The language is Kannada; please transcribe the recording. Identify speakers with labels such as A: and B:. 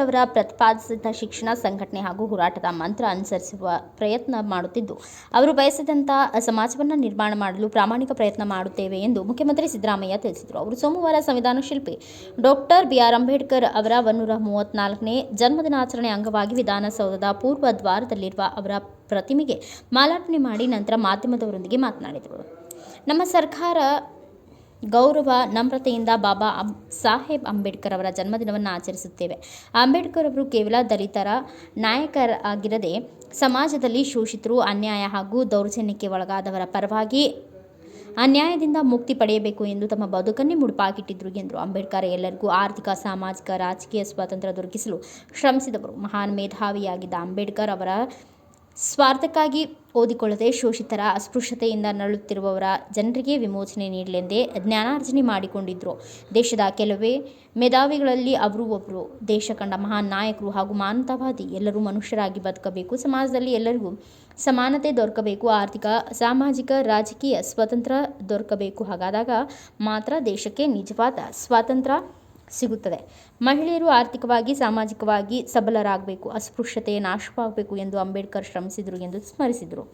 A: ಅವರ ಪ್ರತಿಪಾದಿಸಿದ ಶಿಕ್ಷಣ ಸಂಘಟನೆ ಹಾಗೂ ಹೋರಾಟದ ಮಂತ್ರ ಅನುಸರಿಸುವ ಪ್ರಯತ್ನ ಮಾಡುತ್ತಿದ್ದು, ಅವರು ಬಯಸಿದಂಥ ಸಮಾಜವನ್ನು ನಿರ್ಮಾಣ ಮಾಡಲು ಪ್ರಾಮಾಣಿಕ ಪ್ರಯತ್ನ ಮಾಡುತ್ತೇವೆ ಎಂದು ಮುಖ್ಯಮಂತ್ರಿ ಸಿದ್ದರಾಮಯ್ಯ ತಿಳಿಸಿದರು. ಅವರು ಸೋಮವಾರ ಸಂವಿಧಾನ ಶಿಲ್ಪಿ ಡಾಕ್ಟರ್ ಬಿ ಆರ್ ಅಂಬೇಡ್ಕರ್ ಅವರ ಒನ್ನೂರ ಮೂವತ್ನಾಲ್ಕನೇ ಜನ್ಮದಿನಾಚರಣೆ ಅಂಗವಾಗಿ ವಿಧಾನಸೌಧದ ಪೂರ್ವ ದ್ವಾರದಲ್ಲಿರುವ ಅವರ ಪ್ರತಿಮೆಗೆ ಮಾಲಾರ್ಪಣೆ ಮಾಡಿ ನಂತರ ಮಾಧ್ಯಮದವರೊಂದಿಗೆ ಮಾತನಾಡಿದರು. ನಮ್ಮ ಸರ್ಕಾರ ಗೌರವ, ನಮ್ರತೆಯಿಂದ ಬಾಬಾ ಅಂ ಸಾಹೇಬ್ ಅಂಬೇಡ್ಕರ್ ಅವರ ಜನ್ಮದಿನವನ್ನು ಆಚರಿಸುತ್ತೇವೆ. ಅಂಬೇಡ್ಕರ್ ಅವರು ಕೇವಲ ದಲಿತರ ನಾಯಕರಾಗಿರದೆ ಸಮಾಜದಲ್ಲಿ ಶೋಷಿತರು, ಅನ್ಯಾಯ ಹಾಗೂ ದೌರ್ಜನ್ಯಕ್ಕೆ ಒಳಗಾದವರ ಪರವಾಗಿ ಅನ್ಯಾಯದಿಂದ ಮುಕ್ತಿ ಪಡೆಯಬೇಕು ಎಂದು ತಮ್ಮ ಬದುಕನ್ನೇ ಮುಡುಪಾಗಿಟ್ಟಿದ್ದರು ಎಂದರು ಅಂಬೇಡ್ಕರ್ ಎಲ್ಲರಿಗೂ ಆರ್ಥಿಕ, ಸಾಮಾಜಿಕ, ರಾಜಕೀಯ ಸ್ವಾತಂತ್ರ್ಯ ದೊರಕಿಸಲು ಶ್ರಮಿಸಿದವರು. ಮಹಾನ್ ಮೇಧಾವಿಯಾಗಿದ್ದ ಅಂಬೇಡ್ಕರ್ ಅವರ ಸ್ವಾರ್ಥಕ್ಕಾಗಿ ಓದಿಕೊಳ್ಳದೆ ಶೋಷಿತರ ಅಸ್ಪೃಶ್ಯತೆಯಿಂದ ನರಳುತ್ತಿರುವವರ ಜನರಿಗೆ ವಿಮೋಚನೆ ನೀಡಲೆಂದೇ ಜ್ಞಾನಾರ್ಜನೆ ಮಾಡಿಕೊಂಡಿದ್ದರು ದೇಶದ ಕೆಲವೇ ಮೇಧಾವಿಗಳಲ್ಲಿ ಅವರು ಒಬ್ಬರು ದೇಶ ಕಂಡ ಮಹಾನ್ ನಾಯಕರು ಹಾಗೂ ಮಾನವತಾವಾದಿ ಎಲ್ಲರೂ ಮನುಷ್ಯರಾಗಿ ಬದುಕಬೇಕು. ಸಮಾಜದಲ್ಲಿ ಎಲ್ಲರಿಗೂ ಸಮಾನತೆ ದೊರಕಬೇಕು. ಆರ್ಥಿಕ, ಸಾಮಾಜಿಕ, ರಾಜಕೀಯ ಸ್ವಾತಂತ್ರ್ಯ ದೊರಕಬೇಕು. ಹಾಗಾದಾಗ ಮಾತ್ರ ದೇಶಕ್ಕೆ ನಿಜವಾದ ಸ್ವಾತಂತ್ರ್ಯ ಸಿಗುತ್ತದೆ. ಮಹಿಳೆಯರು ಆರ್ಥಿಕವಾಗಿ ಸಾಮಾಜಿಕವಾಗಿ ಸಬಲರಾಗಬೇಕು. ಅಸ್ಪೃಶ್ಯತೆ ನಾಶವಾಗಬೇಕು ಎಂದು ಅಂಬೇಡ್ಕರ್ ಶ್ರಮಿಸಿದರು ಎಂದು ಸ್ಮರಿಸಿದರು.